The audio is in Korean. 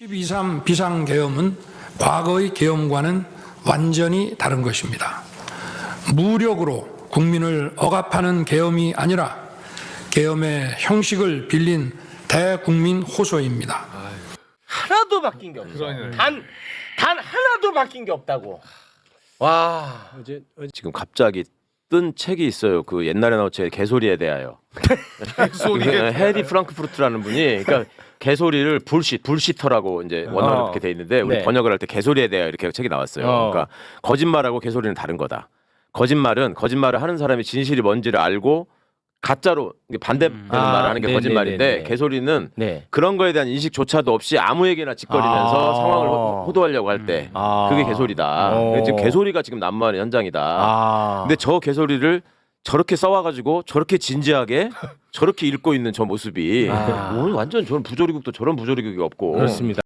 12.3 비상계엄은 과거의 계엄과는 완전히 다른 것입니다. 무력으로 국민을 억압하는 계엄이 아니라 계엄의 형식을 빌린 대국민 호소입니다. 하나도 바뀐 게 없어. 단, 단 하나도 바뀐 게 없다고. 와. 지금 갑자기 뜬 책이 있어요. 그 옛날에 나온 책 개소리에 대하여. 개소리에 해리 프랑크푸르트라는 분이 그러니까 개소리를 불시 불시터라고 이제 원어로 어. 이렇게 돼 있는데 우리 네. 번역을 할 때 개소리에 대하여 이렇게 책이 나왔어요. 어. 그러니까 거짓말하고 개소리는 다른 거다. 거짓말은 거짓말을 하는 사람이 진실이 뭔지를 알고 가짜로 반대되는 아, 말을 하는 게 네네네네. 거짓말인데 개소리는 네. 그런 거에 대한 인식조차도 없이 아무에게나 짓거리면서 아. 상황을 호- 호도하려고 할때 아. 그게 개소리다. 어. 지금 개소리가 지금 난무하는 현장이다. 아. 근데 저 개소리를 저렇게 써와가지고 저렇게 진지하게 저렇게 읽고 있는 저 모습이 아. 오늘 완전 저런 부조리국도 저런 부조리국이 없고 그렇습니다.